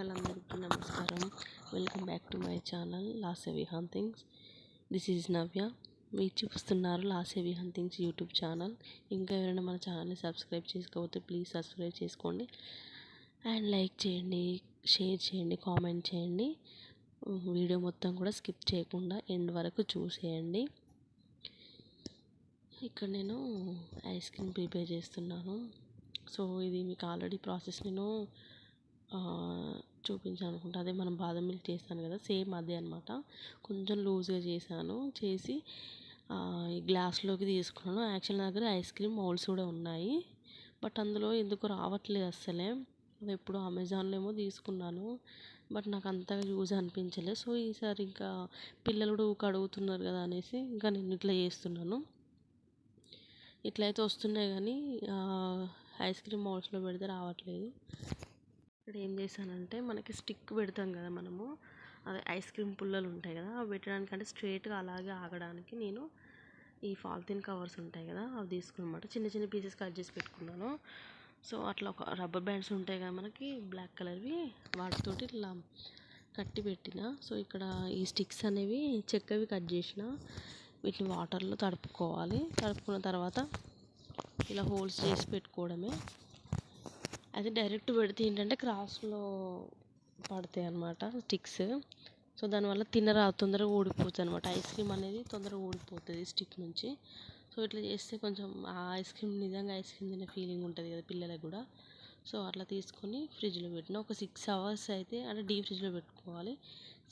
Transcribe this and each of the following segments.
వాళ్ళందరికీ నమస్కారం. Welcome back to my channel లాసెవి హంటింగ్స్ దిస్ ఈజ్ నవ్య. మీరు చూస్తున్నారు లాసెవి హంటింగ్స్ యూట్యూబ్ ఛానల్. ఇంకా ఎవరైనా మన ఛానల్ని సబ్స్క్రైబ్ చేసుకోకపోతే ప్లీజ్ సబ్స్క్రైబ్ చేసుకోండి. అండ్ లైక్ చేయండి షేర్ చేయండి కామెంట్ చేయండి. వీడియో మొత్తం కూడా స్కిప్ చేయకుండా ఎండ్ వరకు చూసేయండి. ఇక్కడ నేను ఐస్ క్రీమ్ ప్రిపేర్ చేస్తున్నాను. సో ఇది మీకు ఆల్రెడీ ప్రాసెస్ నేను చూపించాను అనుకుంటా అదే మనం బాదం మిల్క్ చేస్తాను కదా సేమ్ అదే అనమాట కొంచెం లూజ్గా చేశాను. చేసి ఈ గ్లాస్లోకి తీసుకున్నాను. యాక్చువల్ నా దగ్గర ఐస్ క్రీమ్ మౌల్స్ కూడా ఉన్నాయి. బట్ అందులో ఎందుకు రావట్లేదు అస్సలే. అది ఎప్పుడు అమెజాన్లో ఏమో తీసుకున్నాను. బట్ నాకు అంతగా యూజ్ అనిపించలేదు సో ఈసారి ఇంకా పిల్లలు కూడా ఊక అడుగుతున్నారు కదా అనేసి ఇంకా నేను ఇట్లా చేస్తున్నాను. ఇట్లయితే వస్తున్నాయి కానీ ఐస్ క్రీమ్ మౌల్స్లో పెడితే రావట్లేదు. ఇక్కడ ఏం చేశానంటే మనకి స్టిక్ పెడతాం కదా మనము. అదే ఐస్ క్రీమ్ పుల్లలు ఉంటాయి కదా అవి పెట్టడానికి అంటే స్ట్రేట్గా అలాగే ఆగడానికి నేను ఈ ఫాల్తిన్ కవర్స్ ఉంటాయి కదా అవి తీసుకున్నమాట. చిన్న చిన్న పీసెస్ కట్ చేసి పెట్టుకున్నాను. సో అట్లా ఒక రబ్బర్ బ్యాండ్స్ ఉంటాయి కదా మనకి బ్లాక్ కలర్వి వాటితోటి ఇట్లా కట్టి పెట్టిన. సో ఇక్కడ ఈ స్టిక్స్ అనేవి చెక్కవి కట్ చేసిన వీటిని వాటర్లో తడుపుకోవాలి. తడుపుకున్న తర్వాత ఇలా హోల్స్ చేసి పెట్టుకోవడమే. అది డైరెక్ట్ పెడితే ఏంటంటే క్రాస్లో పడతాయి అన్నమాట స్టిక్స్. సో దానివల్ల తినరా తొందరగా ఊడిపోతుంది అనమాట ఐస్ క్రీమ్ అనేది తొందరగా ఊడిపోతుంది స్టిక్ నుంచి. సో ఇట్లా చేస్తే కొంచెం ఆ ఐస్ క్రీమ్ నిజంగా ఐస్ క్రీమ్ తినే ఫీలింగ్ ఉంటుంది కదా పిల్లలకు కూడా. సో అట్లా తీసుకొని ఫ్రిడ్జ్లో పెట్టిన ఒక సిక్స్ అవర్స్ అయితే అంటే డీప్ ఫ్రిడ్జ్లో పెట్టుకోవాలి.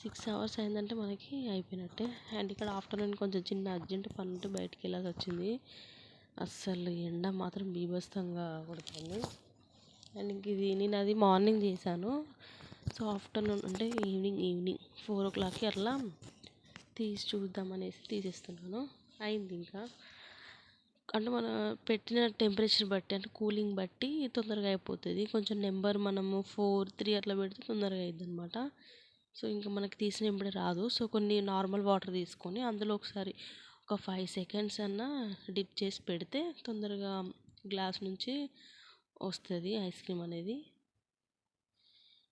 సిక్స్ అవర్స్ అయిందంటే మనకి అయిపోయినట్టే. అండ్ ఇక్కడ ఆఫ్టర్నూన్ కొంచెం చిన్న అర్జెంట్ పని ఉంటే బయటికి వెళ్ళాల్సి వచ్చింది. అస్సలు ఎండ మాత్రం బీభత్సంగా కొడుతుంది. అండ్ ఇది నేను అది మార్నింగ్ చేశాను. సో ఆఫ్టర్నూన్ అంటే ఈవినింగ్ ఈవినింగ్ ఫోర్ ఓ క్లాక్కి అట్లా తీసి చూద్దామనేసి తీసేస్తున్నాను. అయింది ఇంకా. అంటే మన పెట్టిన టెంపరేచర్ బట్టి అంటే కూలింగ్ బట్టి తొందరగా అయిపోతుంది. కొంచెం నెంబర్ మనము ఫోర్ త్రీ అట్లా పెడితే తొందరగా అయింది అనమాట సో ఇంకా మనకి తీసిన వెంబడే రాదు. సో కొన్ని నార్మల్ వాటర్ తీసుకొని అందులో ఒకసారి ఒక ఫైవ్ సెకండ్స్ అన్నా డిప్ చేసి పెడితే తొందరగా గ్లాస్ నుంచి వస్తుంది ఐస్ క్రీమ్ అనేది.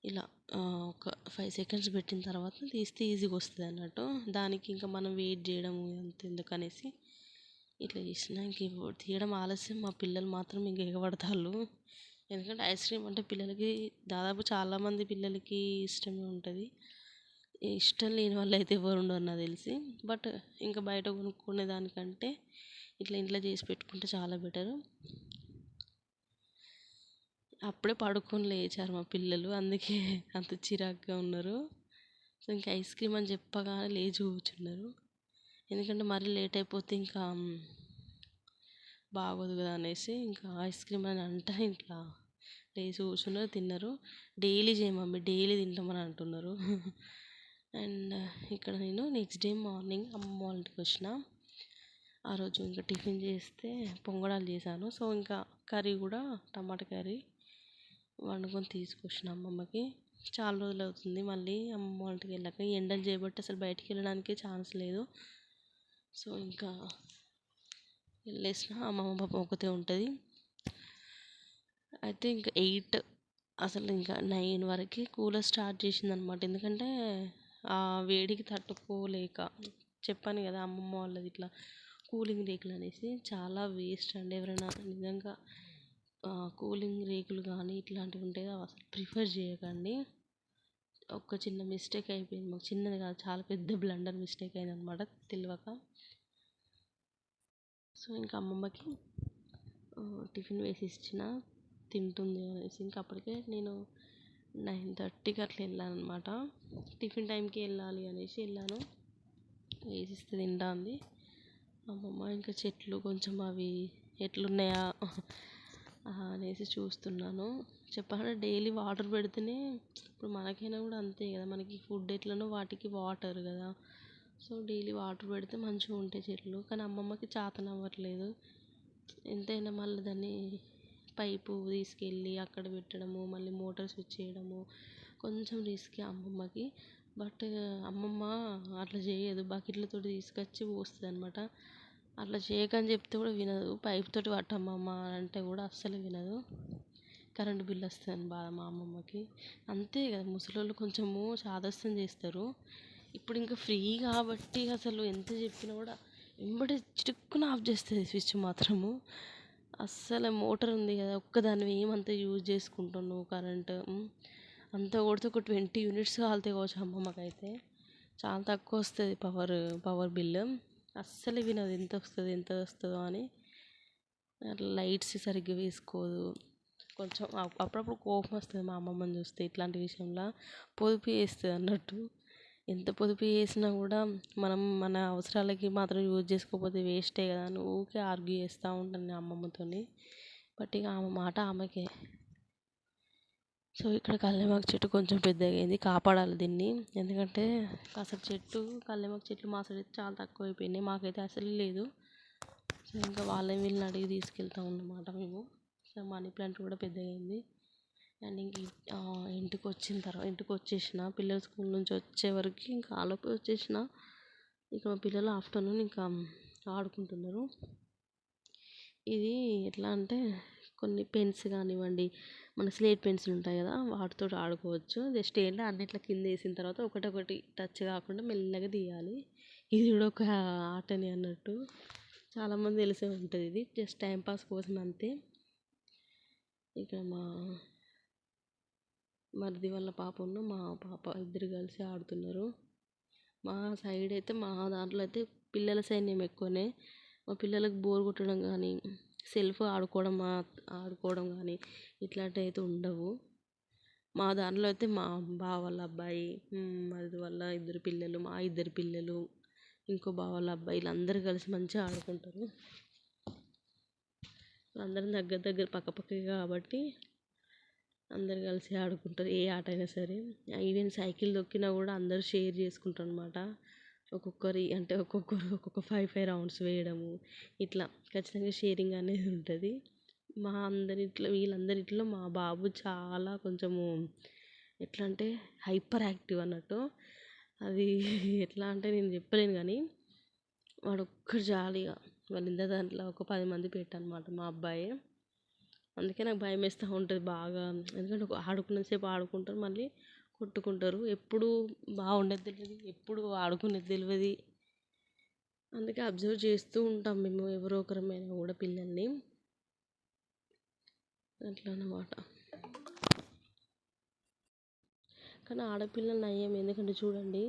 ఇలా ఒక ఫైవ్ సెకండ్స్ పెట్టిన తర్వాత తీస్తే ఈజీగా వస్తుంది అన్నట్టు. దానికి ఇంకా మనం వెయిట్ చేయడం అంత ఎందుకనేసి ఇట్లా చేసిన. ఇంక తీయడం ఆలస్యం. మా పిల్లలు మాత్రం ఇంక ఎగబడతారు ఎందుకంటే ఐస్ క్రీమ్ అంటే పిల్లలకి దాదాపు చాలామంది పిల్లలకి ఇష్టమే ఉంటుంది. ఇష్టం లేని వాళ్ళు అయితే ఎవరు ఉండరు నాకు తెలిసి. బట్ ఇంకా బయట కొనుక్కునే దానికంటే ఇట్లా ఇంట్లో చేసి పెట్టుకుంటే చాలా బెటరు. అప్పుడే పడుకొని లేచారు మా పిల్లలు. అందుకే అంత చిరాకుగా ఉన్నారు. సో ఇంకా ఐస్ క్రీమ్ అని చెప్పగానే లేచి కూర్చున్నారు. ఎందుకంటే మరీ లేట్ అయిపోతే ఇంకా బాగోదు కదా అనేసి ఇంకా ఐస్ క్రీమ్ అని అంట ఇట్లా. లేచి కూర్చున్నారు తిన్నారు. డైలీ చేయ మమ్మీ డైలీ తింటామని అంటున్నారు. అండ్ ఇక్కడ నేను నెక్స్ట్ డే మార్నింగ్ అమ్మ వాళ్ళకి వచ్చిన. ఆ రోజు ఇంకా టిఫిన్ చేస్తే పొంగడాలు చేశాను. సో ఇంకా కర్రీ కూడా టమాటా కర్రీ. వండుకొని తీసుకొచ్చిన అమ్మమ్మకి. చాలా రోజులు అవుతుంది మళ్ళీ అమ్మమ్మ వాళ్ళ వెళ్ళాక. ఎండలు చేయబట్టి అసలు బయటికి వెళ్ళడానికి ఛాన్స్ లేదు. సో ఇంకా వెళ్ళేసిన. అమ్మమ్మ పాపం ఒకతే ఉంటుంది. అయితే ఇంకా ఎయిట్ అసలు ఇంకా నైన్ వరకు కూలర్ స్టార్ట్ చేసింది అనమాట ఎందుకంటే ఆ వేడికి తట్టుకోలేక చెప్పాను కదా అమ్మమ్మ వాళ్ళది ఇట్లా కూలింగ్ రేకులు అనేసి. చాలా వేస్ట్ అండి ఎవరైనా నిజంగా. కూలింగ్ రేకులు కానీ ఇట్లాంటివి ఉంటాయి అసలు ప్రిఫర్ చేయకండి. ఒక చిన్న మిస్టేక్ అయిపోయింది. మాకు చిన్నది కాదు చాలా పెద్ద బ్లండర్ మిస్టేక్ అయింది అనమాట తెలియక. సో ఇంకా అమ్మమ్మకి టిఫిన్ వేసి ఇచ్చిన తింటుంది అనేసి ఇంకా అప్పటికే నేను నైన్ థర్టీకి అట్లా వెళ్ళాను అనమాట టిఫిన్ టైంకి వెళ్ళాలి అనేసి వెళ్ళాను. వేసిస్తే తింటా ఉంది అమ్మమ్మ ఇంకా చెట్లు కొంచెం అవి ఎట్లున్నాయా? అనేసి చూస్తున్నాను. చెప్పాలంటే డైలీ వాటర్ పెడితేనే ఇప్పుడు మనకైనా కూడా అంతే కదా. మనకి ఫుడ్ ఎట్లనో వాటికి వాటర్ కదా. సో డైలీ వాటర్ పెడితే మంచిగా ఉంటాయి చెట్లు. కానీ అమ్మమ్మకి చేతన అవ్వట్లేదు. ఎంతైనా మళ్ళీ దాన్ని పైపు తీసుకెళ్ళి అక్కడ పెట్టడము మళ్ళీ మోటార్ స్విచ్ చేయడము కొంచెం రిస్కే అమ్మమ్మకి. బట్ అమ్మమ్మ అట్లా చేయదు. బకెట్లతో తీసుకొచ్చి పోస్తుంది అనమాట అట్లా చేయకని చెప్తే కూడా వినదు. పైప్ తోటి పట్టమ్మమ్మ అంటే కూడా అస్సలు వినదు. కరెంటు బిల్ వస్తుందని బాధ మా అమ్మమ్మకి. అంతే కదా ముసలోళ్ళు కొంచెము చాదస్తం చేస్తారు. ఇప్పుడు ఇంకా ఫ్రీ కాబట్టి అసలు ఎంత చెప్పినా కూడా వెంబడి చిటుక్కున ఆఫ్ చేస్తుంది స్విచ్ మాత్రము. అస్సలు మోటార్ ఉంది కదా ఒక్కదాని ఏమంతా యూజ్ చేసుకుంటున్నావు కరెంట్? అంతా కొడితే ఒక ట్వంటీ యూనిట్స్ కాలితే కావచ్చు అమ్మమ్మకైతే. చాలా తక్కువ వస్తుంది పవర్ పవర్ బిల్. అస్సలు వినదు ఎంత వస్తుంది ఎంత వస్తుందో అని. లైట్స్ సరిగ్గా వేసుకోదు. కొంచెం అప్పుడప్పుడు కోపం వస్తుంది మా అమ్మమ్మని చూస్తే ఇట్లాంటి విషయంలో. పొదుపు చేస్తుంది అన్నట్టు. ఎంత పొదుపు చేసినా కూడా మనం మన అవసరాలకి మాత్రం యూజ్ చేసుకోకపోతే వేస్టే కదా అని ఊరికే ఆర్గ్యూ చేస్తూ ఉంటాను నేను అమ్మమ్మతోని. బట్ ఇక ఆమె మాట ఆమెకే. సో ఇక్కడ కల్లేమాకు చెట్టు కొంచెం పెద్దగా అయింది కాపాడాలి దీన్ని. ఎందుకంటే అసలు చెట్టు కల్లేమాకు చెట్లు మా సైడ్ అయితే చాలా తక్కువ అయిపోయినాయి మాకైతే అసలు లేదు. సో ఇంకా వాళ్ళని వీళ్ళని అడిగి తీసుకెళ్తాం అన్నమాట మేము. సో మనీ ప్లాంట్ కూడా పెద్దగా అయింది అండ్ ఇంక ఇంటికి వచ్చిన తర్వాత ఇంటికి వచ్చేసిన. పిల్లలు స్కూల్ నుంచి వచ్చే వరకు ఇంకా ఆలోపు వచ్చేసిన. ఇక మా పిల్లలు ఆఫ్టర్నూన్ ఇంకా ఆడుకుంటున్నారు. ఇది ఎట్లా అంటే కొన్ని పెన్స్ కానివ్వండి మన స్లేట్ పెన్సిల్ ఉంటాయి కదా వాటితో ఆడుకోవచ్చు. జస్ట్ ఏంటంటే అన్నిట్లో కింద వేసిన తర్వాత ఒకటొకటి టచ్ కాకుండా మెల్లగా తీయాలి. ఇది కూడా ఒక ఆటనే అన్నట్టు. చాలామంది తెలిసే ఉంటుంది ఇది. జస్ట్ టైంపాస్ కోసం అంతే. ఇక్కడ మా మరిది వాళ్ళ పాపను మా పాప ఇద్దరు కలిసి ఆడుతున్నారు. మా సైడ్ అయితే మా దాంట్లో అయితే పిల్లల సైన్యం ఎక్కువనే. మా పిల్లలకు బోర్ కొట్టడం కానీ సెల్ఫ్ ఆడుకోవడం మా ఆడుకోవడం కానీ ఇట్లాంటివి అయితే ఉండవు. మా దాంట్లో అయితే మా బావ వాళ్ళ అబ్బాయి మ్, మరిది వాళ్ళ ఇద్దరు పిల్లలు మా ఇద్దరు పిల్లలు ఇంకో బావ వాళ్ళ అబ్బాయి వీళ్ళందరూ కలిసి మంచిగా ఆడుకుంటారు. అందరం దగ్గర దగ్గర పక్కపక్కే కాబట్టి అందరు కలిసి ఆడుకుంటారు. ఏ ఆట అయినా సరే. ఈవెన్ సైకిల్ తొక్కినా కూడా అందరూ షేర్ చేసుకుంటారు అనమాట ఒక్కొక్కరి అంటే ఒక్కొక్కరు ఒక్కొక్క ఫైవ్ ఫైవ్ రౌండ్స్ వేయడము ఇట్లా ఖచ్చితంగా షేరింగ్ అనేది ఉంటుంది. మా అందరిట్లో వీళ్ళందరిట్లో మా బాబు చాలా కొంచెము ఎట్లా అంటే హైపర్ యాక్టివ్ అన్నట్టు. అది ఎట్లా అంటే నేను చెప్పలేను కానీ వాడు ఒక్కడు జాలీగా వాళ్ళు ఇంత దాంట్లో ఒక పది మంది పెట్టనమాట మా అబ్బాయి. అందుకే నాకు భయం వేస్తూ ఉంటుంది బాగా. ఎందుకంటే ఆడుకున్నంతసేపు ఆడుకుంటారు మళ్ళీ కొట్టుకుంటారు. ఎప్పుడు బాగుండేది తెలియదు ఎప్పుడు ఆడుకునేది తెలియదు అందుకే అబ్జర్వ్ చేస్తూ ఉంటాం మేము ఎవరో ఒకరమైనా కూడా పిల్లల్ని. అట్లా అన్నమాట కానీ ఆడపిల్లలు నయ్యం ఎందుకంటే చూడండి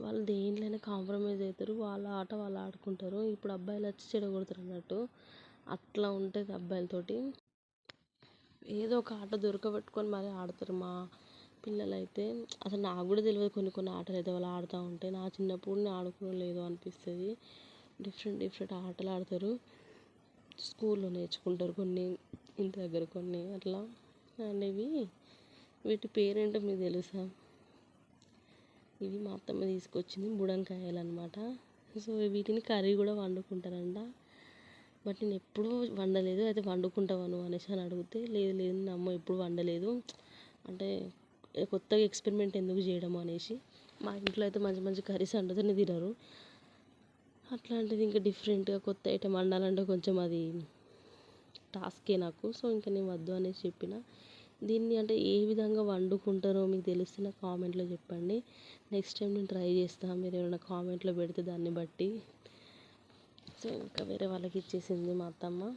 వాళ్ళు దేంట్లోనే కాంప్రమైజ్ అవుతారు. వాళ్ళ ఆట వాళ్ళు ఆడుకుంటారు. ఇప్పుడు అబ్బాయిలు వచ్చి చెడగొడతారు అన్నట్టు. అట్లా ఉంటుంది అబ్బాయిలతోటి. ఏదో ఒక ఆట దొరకబెట్టుకొని మరీ ఆడతారు మా పిల్లలైతే అసలు నాకు కూడా తెలియదు కొన్ని కొన్ని ఆటలు అయితే వాళ్ళు ఆడుతూ ఉంటే. నా చిన్నప్పుడు నేను ఆడుకోలేదు అనిపిస్తుంది. డిఫరెంట్ డిఫరెంట్ ఆటలు ఆడతారు. స్కూల్లో నేర్చుకుంటారు కొన్ని ఇంటి దగ్గర కొన్ని అట్లా. అనేవి వీటి పేరేంటో మీకు తెలుసా? ఇవి మా అత్తమ్మ తీసుకొచ్చింది బుడంకాయలు అనమాట సో వీటిని కర్రీ కూడా వండుకుంటారంట. బట్ నేను ఎప్పుడూ వండలేదు. అయితే వండుకుంటావను అనేసి అని అడిగితే లేదు లేదు నమ్మ అమ్మ ఎప్పుడు వండలేదు. అంటే కొత్తగా ఎక్స్పెరిమెంట్ ఎందుకు చేయడం అనేసి మా ఇంట్లో అయితే మంచి మంచి కర్రీస్ వండుతూనే తినరు. అట్లాంటిది ఇంకా డిఫరెంట్గా కొత్త ఐటెం వండాలంటే కొంచెం అది టాస్కే నాకు. సో ఇంకా నేను వద్దు అనేసి చెప్పిన. దీన్ని అంటే ఏ విధంగా వండుకుంటారో మీకు తెలిస్తే నాకు కామెంట్లో చెప్పండి. నెక్స్ట్ టైం నేను ట్రై చేస్తాను మీరు ఏమైనా కామెంట్లో పెడితే దాన్ని బట్టి. సో ఇంకా వేరే వాళ్ళకి ఇచ్చేసింది మా అత్తమ్మ.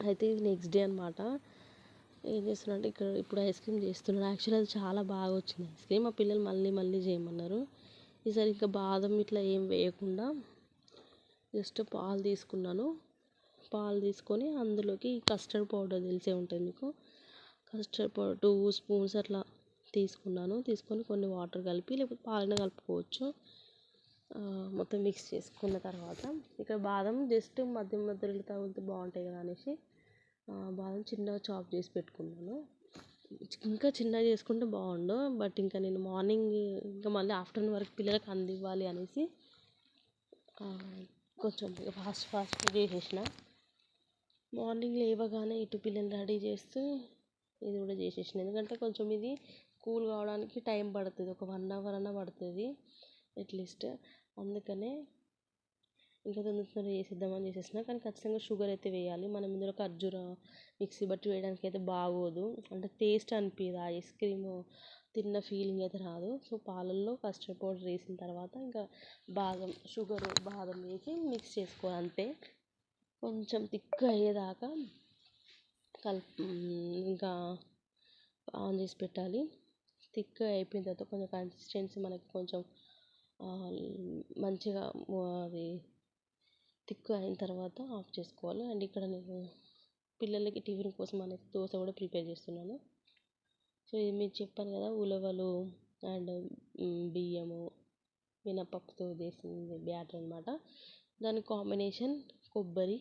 అయితే ఇది నెక్స్ట్ డే అనమాట ఏం చేస్తున్నా అంటే ఇక్కడ ఇప్పుడు ఐస్ క్రీమ్ చేస్తున్నాను యాక్చువల్లీ అది చాలా బాగా వచ్చింది ఐస్ క్రీమ్. మా పిల్లలు మళ్ళీ మళ్ళీ చేయమన్నారు. ఈసారి ఇంకా బాదం ఇట్లా ఏం వేయకుండా జస్ట్ పాలు తీసుకున్నాను. పాలు తీసుకొని అందులోకి కస్టర్డ్ పౌడర్ తెలిసే ఉంటుంది మీకు. కస్టర్డ్ పౌడర్ టూ స్పూన్స్ అట్లా తీసుకున్నాను. తీసుకొని కొన్ని వాటర్ కలిపి లేకపోతే పాలన కలుపుకోవచ్చు. మొత్తం మిక్స్ చేసుకున్న తర్వాత. ఇక్కడ బాదం జస్ట్ మధ్య మధ్యలో తగిలితే బాగుంటాయి కదా అనేసి బాదం చిన్నగా చాప్ చేసి పెట్టుకున్నాను. ఇంకా చిన్నగా చేసుకుంటే బాగుండు బట్ ఇంకా నేను మార్నింగ్ ఇంకా మళ్ళీ ఆఫ్టర్నూన్ వరకు పిల్లలకి అందివ్వాలి అనేసి కొంచెం ఫాస్ట్ ఫాస్ట్గా చేసేసిన. మార్నింగ్ లేవగానే ఇటు పిల్లల్ని రెడీ చేస్తూ ఇది కూడా చేసేసిన. ఎందుకంటే కొంచెం ఇది కూల్ కావడానికి టైం పడుతుంది ఒక వన్ అవర్ అన్న పడుతుంది అట్లీస్ట్. అందుకనే ఇంకా తొందర తొందరగా చేసేద్దామని చేసేసిన కానీ ఖచ్చితంగా షుగర్ అయితే వేయాలి. మనం ఇందులో ఖర్జూర మిక్సీ బట్టి వేయడానికి అయితే బాగోదు. అంటే టేస్ట్ అనిపించదు ఆ ఐస్ క్రీమ్ తిన్న ఫీలింగ్ అయితే రాదు. సో పాలల్లో కస్టర్డ్ పౌడర్ వేసిన తర్వాత ఇంకా బాదం షుగర్ బాదం వేసి మిక్స్ చేసుకోవాలి అంతే. కొంచెం థిక్ అయ్యేదాకా కలుపు ఇంకా ఆన్ చేసి పెట్టాలి. థిక్ అయిపోయిన తర్వాత కొంచెం కన్సిస్టెన్సీ మనకి కొంచెం మంచిగా అది థిక్ అయిన తర్వాత ఆఫ్ చేసుకోవాలి. అండ్ ఇక్కడ నేను పిల్లలకి టిఫిన్ కోసం అనేది దోశ కూడా ప్రిపేర్ చేస్తున్నాను. సో ఇది మీకు చెప్పాను కదా ఉలవలు అండ్ బియ్యము మినపప్పుతో చేసింది బ్యాటర్ అనమాట దాని కాంబినేషన్ కొబ్బరి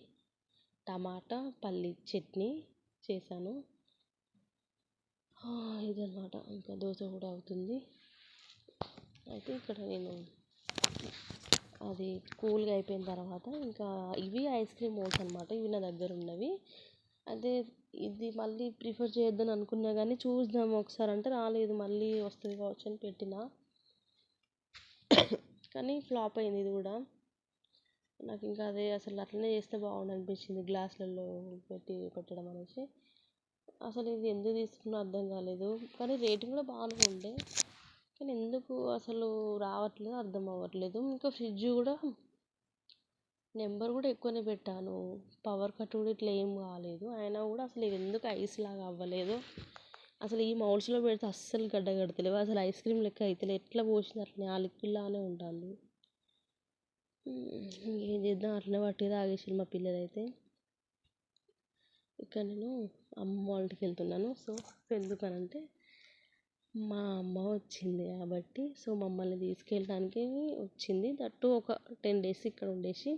టమాటా పల్లి చట్నీ చేశాను. ఇదన్నమాట ఇంకా దోశ కూడా అవుతుంది. అయితే ఇక్కడ నేను అది కూల్గా అయిపోయిన తర్వాత ఇంకా ఇవి ఐస్ క్రీమ్ మోల్స్ అనమాట ఇవి నా దగ్గర ఉన్నవి. అదే ఇది మళ్ళీ ప్రిఫర్ చేయొద్దని అనుకున్నా కానీ చూద్దాం ఒకసారి. అంటే రాలేదు. మళ్ళీ వస్తుంది కావచ్చు అని పెట్టిన. కానీ ఫ్లాప్ అయింది ఇది కూడా. నాకు ఇంకా అదే అసలు అట్లనే చేస్తే బాగుండు అనిపించింది గ్లాసులలో పెట్టి పెట్టడం అనేసి. అసలు ఇది ఎందుకు తీసుకున్నా అర్థం కాలేదు. కానీ రేటింగ్ కూడా బాగానే ఉండే. కానీ ఎందుకు అసలు రావట్లేదు అర్థం అవ్వట్లేదు. ఇంకా ఫ్రిడ్జ్ కూడా నెంబర్ కూడా ఎక్కువనే పెట్టాను. పవర్ కట్ కూడా ఇట్లా ఏం కాలేదు. అయినా కూడా అసలు ఇవి ఎందుకు ఐస్ లాగా అవ్వలేదు? అసలు ఈ మౌల్స్లో పెడితే అస్సలు గడ్డ కడతలేవు. అసలు ఐస్ క్రీమ్ లెక్క అవుతలే ఎట్లా పోసింది అట్లనే ఆ లిక్విడ్లానే ఉంటుంది. ఏం చేద్దాం? అట్లనే పట్టి తాగేసారు మా పిల్లలు అయితే ఇక్కడ నేను అమ్మ వాళ్ళకి వెళ్తున్నాను. సో ఎందుకనంటే మా అమ్మ వచ్చింది కాబట్టి సో మమ్మల్ని తీసుకెళ్ళడానికి వచ్చింది. దట్టు ఒక టెన్ డేస్ ఇక్కడ ఉండేసి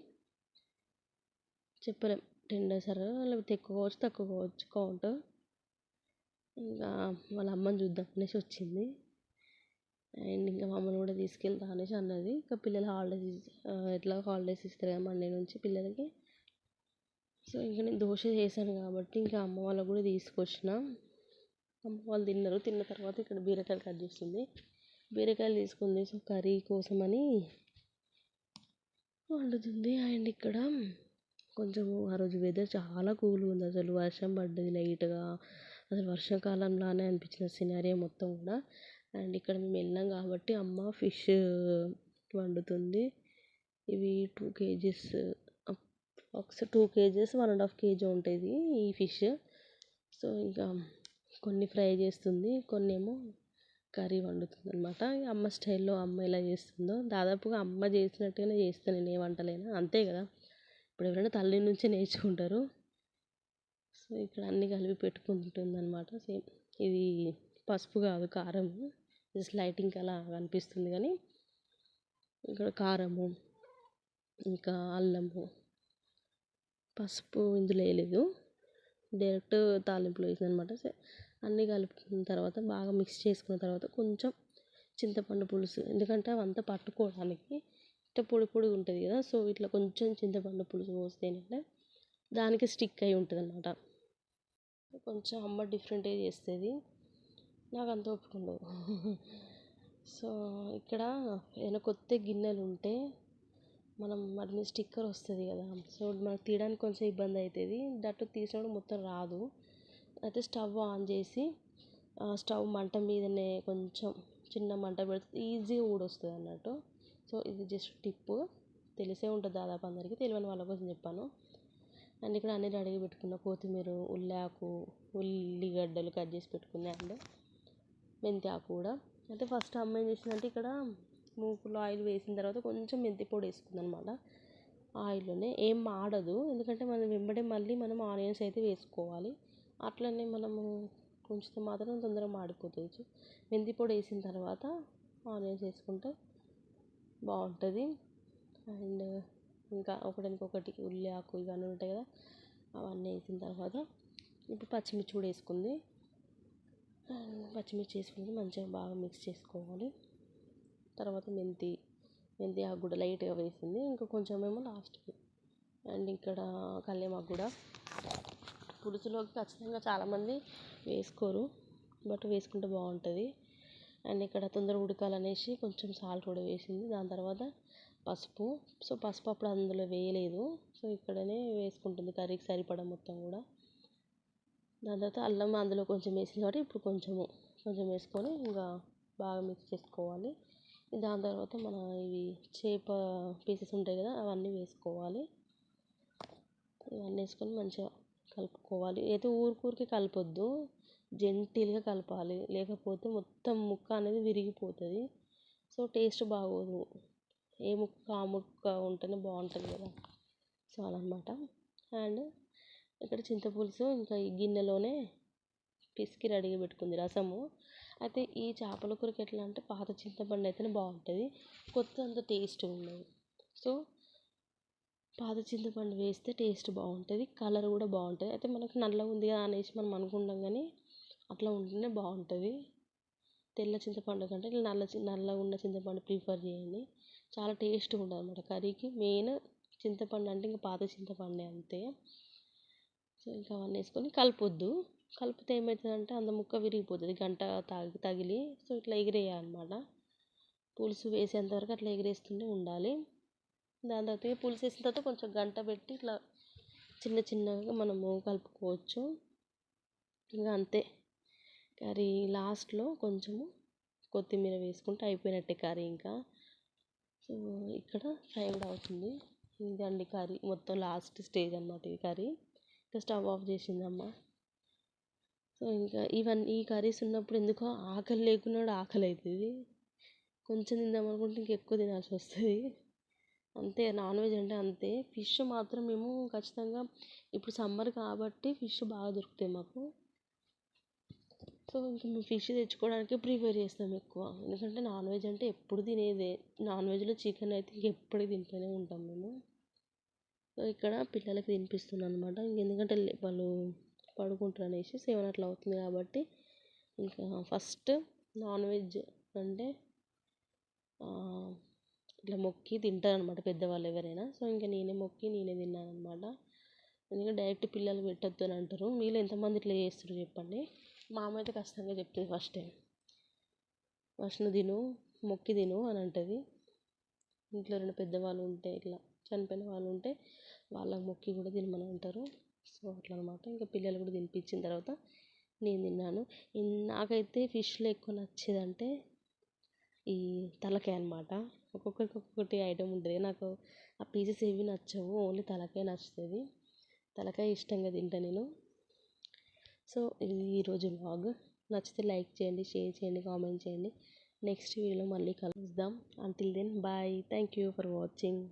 చెప్పలేం. టెన్ డేస్ అరా లేకపోతే ఎక్కువ కావచ్చు తక్కువ కావచ్చు కౌంట్. ఇంకా వాళ్ళ అమ్మని చూద్దాం అనేసి వచ్చింది. అండ్ ఇంకా మమ్మల్ని కూడా తీసుకెళ్తా అనేసి అన్నది. ఇంకా పిల్లలు హాలిడేస్ ఎట్లా హాలిడేస్ ఇస్తారు కదా మండే నుంచి పిల్లలకి. సో ఇంకా నేను దోశ చేశాను కాబట్టి ఇంకా అమ్మ వాళ్ళకు కూడా తీసుకొచ్చిన. అమ్మ వాళ్ళు తిన్నారు. తిన్న తర్వాత ఇక్కడ బీరకాయలు కట్ చేస్తుంది. బీరకాయలు తీసుకుంది సో కర్రీ కోసమని వండుతుంది. అండ్ ఇక్కడ కొంచెం ఆ రోజు వెదర్ చాలా కూల్గా ఉంది. అసలు వర్షం పడ్డది లైట్గా అసలు వర్షాకాలంలానే అనిపించిన సినారియో మొత్తం కూడా. అండ్ ఇక్కడ మేము వెళ్ళాం కాబట్టి అమ్మ ఫిష్ వండుతుంది. ఇవి టూ కేజీస్ ఒక two kgs one and half kg ఉంటుంది ఈ ఫిష్ సో ఇంకా కొన్ని ఫ్రై చేస్తుంది కొన్ని ఏమో కర్రీ వండుతుంది అనమాట అమ్మ స్టైల్లో అమ్మ ఎలా చేస్తుందో దాదాపుగా అమ్మ చేసినట్టుగానే చేస్తాను నేను ఏ వంటలైనా అంతే కదా. ఇప్పుడు ఎవరైనా తల్లి నుంచే నేర్చుకుంటారు. సో ఇక్కడ అన్నీ కలిపి పెట్టుకుంటుంది అనమాట సేమ్ ఇది పసుపు కాదు కారం. జస్ట్ లైటింగ్ అలా కనిపిస్తుంది కానీ ఇక్కడ కారము ఇంకా అల్లము పసుపు ఇందులో వేయలేదు. డైరెక్ట్ తాలింపులో వేసింది అనమాట అన్నీ కలుపుకున్న తర్వాత బాగా మిక్స్ చేసుకున్న తర్వాత కొంచెం చింతపండు పులుసు. ఎందుకంటే అవంతా పట్టుకోవడానికి ఇట్లా పొడి పొడి ఉంటుంది కదా సో ఇట్లా కొంచెం చింతపండు పులుసు పోస్తే ఏంటంటే దానికి స్టిక్ అయి ఉంటుంది అనమాట కొంచెం అమ్మ డిఫరెంట్గా చేస్తుంది. నాకు అంత ఒప్పుకుండదు సో ఇక్కడ ఏదైనా కొత్త గిన్నెలు ఉంటే మనం వాటి స్టిక్కర్ వస్తుంది కదా సో మనకు తీయడానికి కొంచెం ఇబ్బంది అవుతుంది దట్టు తీసినప్పుడు మొత్తం రాదు. అయితే స్టవ్ ఆన్ చేసి స్టవ్ మంట మీదనే కొంచెం చిన్న మంట పెడితే ఈజీగా ఊడొస్తుంది అన్నట్టు. సో ఇది జస్ట్ టిప్ తెలిసే ఉంటుంది దాదాపు అందరికీ. తెలియని వాళ్ళ కోసం చెప్పాను. అండ్ ఇక్కడ అన్ని రెడీగా పెట్టుకున్న కొత్తిమీర ఉల్లాకు ఉల్లిగడ్డలు కట్ చేసి పెట్టుకున్నా అండ్ మెంతి ఆకు కూడా. అయితే ఫస్ట్ అమ్మ ఏం చేసిందంటే ఇక్కడ మూకులో ఆయిల్ వేసిన తర్వాత కొంచెం మెంతి పొడి వేసుకుంది అనమాట ఆయిల్లోనే ఏం మాడదు ఎందుకంటే మనం వెంబడే మళ్ళీ మనం ఆనియన్స్ అయితే వేసుకోవాలి. అట్లనే మనము ఉంచితే మాత్రం తొందరగా మాడిపోతుంది. మెంతి పొడి వేసిన తర్వాత ఆనియన్స్ వేసుకుంటే బాగుంటుంది. అండ్ ఇంకా ఒకదానికొకటి ఉల్లి ఆకు ఇవన్నీ ఉంటాయి కదా అవన్నీ వేసిన తర్వాత ఇప్పుడు పచ్చిమిర్చి కూడా వేసుకుంది. పచ్చిమిర్చి వేసుకుని మంచిగా బాగా మిక్స్ చేసుకోవాలి. తర్వాత మెంతి మెంతి ఆకు కూడా లైట్గా వేసింది. ఇంకా కొంచెం ఏమో లాస్ట్కి అండ్ ఇక్కడ కల్లేమాకు కూడా పులుసులోకి ఖచ్చితంగా చాలామంది వేసుకోరు బట్ వేసుకుంటే బాగుంటుంది. అండ్ ఇక్కడ తొందర ఉడకాలనేసి కొంచెం సాల్ట్ కూడా వేసింది. దాని తర్వాత పసుపు. సో పసుపు అప్పుడు అందులో వేయలేదు. సో ఇక్కడనే వేసుకుంటుంది కర్రీకి సరిపడా మొత్తం కూడా. దాని తర్వాత అల్లం అందులో కొంచెం వేసింది కాబట్టి ఇప్పుడు కొంచెము కొంచెం వేసుకొని ఇంకా బాగా మిక్స్ చేసుకోవాలి. దాని తర్వాత మన ఇవి చేప పీసెస్ ఉంటాయి కదా అవన్నీ వేసుకోవాలి. ఇవన్నీ వేసుకొని మంచిగా కలుపుకోవాలి. అయితే ఊరికూరికే కలపొద్దు జెంటిల్గా కలపాలి. లేకపోతే మొత్తం ముక్క అనేది విరిగిపోతుంది. సో టేస్ట్ బాగోదు. ఏ ముక్క ఆ ముక్క ఉంటేనే బాగుంటుంది కదా. సో అనమాట అండ్ ఇక్కడ చింతపులుసు ఇంకా ఈ గిన్నెలోనే పిసికి రెడీగా పెట్టుకుంది రసము. అయితే ఈ చేపల కూరకి ఎట్లా అంటే పాత చింతపండు అయితేనే బాగుంటుంది. కొత్త అంత టేస్ట్ ఉండదు. సో పాత చింతపండు వేస్తే టేస్ట్ బాగుంటుంది కలర్ కూడా బాగుంటుంది. అయితే మనకు నల్లగా ఉంది కదా అనేసి మనం అనుకుంటాం కానీ అట్లా ఉంటేనే బాగుంటుంది. తెల్ల చింతపండు కంటే నల్ల నల్లగా ఉన్న చింతపండు ప్రిఫర్ చేయండి. చాలా టేస్ట్గా ఉంటుంది అనమాట కర్రీకి. మెయిన్ చింతపండు అంటే ఇంకా పాత చింతపండే అంతే. సో ఇంకా అవన్నీ వేసుకొని కలపొద్దు. కలిపితే ఏమవుతుందంటే అంత ముక్క విరిగిపోతుంది గంట తాగి తగిలి. సో ఇట్లా ఎగిరేయాలన్నమాట. పులుసు వేసేంతవరకు అట్లా ఎగిరేస్తూనే ఉండాలి. దాని తర్వాత పులుసు వేసిన తర్వాత కొంచెం గంట పెట్టి ఇట్లా చిన్న చిన్నగా మనము కలుపుకోవచ్చు. ఇంకా అంతే. కర్రీ లాస్ట్లో కొంచెము కొత్తిమీర వేసుకుంటే అయిపోయినట్టే కర్రీ ఇంకా. సో ఇక్కడ ఫ్రై కూడా అవుతుంది. ఇదండి కర్రీ. మొత్తం లాస్ట్ స్టేజ్ అనమాట ఈ కర్రీ. ఇంకా స్టవ్ ఆఫ్ చేసిందమ్మ. సో ఇంకా ఇవన్నీ ఈ కర్రీస్ ఉన్నప్పుడు ఎందుకో ఆకలి లేకున్నా కూడా ఆకలి అవుతుంది కొంచెం తిందాం అనుకుంటే ఇంకెక్కువ తినాల్సి వస్తుంది. అంతే నాన్ వెజ్ అంటే అంతే. ఫిష్ మాత్రం మేము ఖచ్చితంగా ఇప్పుడు సమ్మర్ కాబట్టి ఫిష్ బాగా దొరుకుతాయి మాకు. సో ఇంక మేము ఫిష్ తెచ్చుకోవడానికి ప్రిఫర్ చేస్తాం ఎక్కువ. ఎందుకంటే నాన్ వెజ్ అంటే ఎప్పుడు తినేదే. నాన్ వెజ్లో చికెన్ అయితే ఇంక తింటూనే ఉంటాం మేము. సో ఇక్కడ పిల్లలకి తినిపిస్తున్నాను అనమాట ఎందుకంటే వాళ్ళు పడుకుంటారు అనేసి సెవెన్ అట్లా అవుతుంది కాబట్టి ఇంకా ఫస్ట్ నాన్ వెజ్ అంటే ఇట్లా మొక్కి తింటారు అనమాట పెద్దవాళ్ళు ఎవరైనా. సో ఇంకా నేనే మొక్కి నేనే తిన్నాను అనమాట ఎందుకంటే డైరెక్ట్ పిల్లలు పెట్టొద్దు అని అంటారు. మీలో ఎంతమంది ఇట్లా చేస్తారు చెప్పండి. మా అమ్మ అయితే ఖచ్చితంగా చెప్తుంది ఫస్ట్ టైం. ఫస్ట్ నువ్వు తిను మొక్కి తిను అని అంటుంది. ఇంట్లో రెండు పెద్దవాళ్ళు ఉంటే ఇట్లా చనిపోయిన వాళ్ళు ఉంటే వాళ్ళకి మొక్కి కూడా తినమని అంటారు. సో అట్లా అనమాట ఇంకా పిల్లలు కూడా తినిపించిన తర్వాత నేను తిన్నాను. నాకైతే ఫిష్లో ఎక్కువ నచ్చేదంటే ఈ తలకాయ అనమాట ఒక్కొక్కరికి ఒక్కొక్కటి ఐటెం ఉంటుంది. నాకు ఆ పీసెస్ ఏవి నచ్చవు ఓన్లీ తలకాయ నచ్చుతుంది. తలకాయ ఇష్టంగా తింటా నేను. సో ఇది ఈరోజు వ్లాగ్ నచ్చితే లైక్ చేయండి షేర్ చేయండి కామెంట్ చేయండి. నెక్స్ట్ వీడియోలో మళ్ళీ కలుద్దాం. Until then bye thank you for watching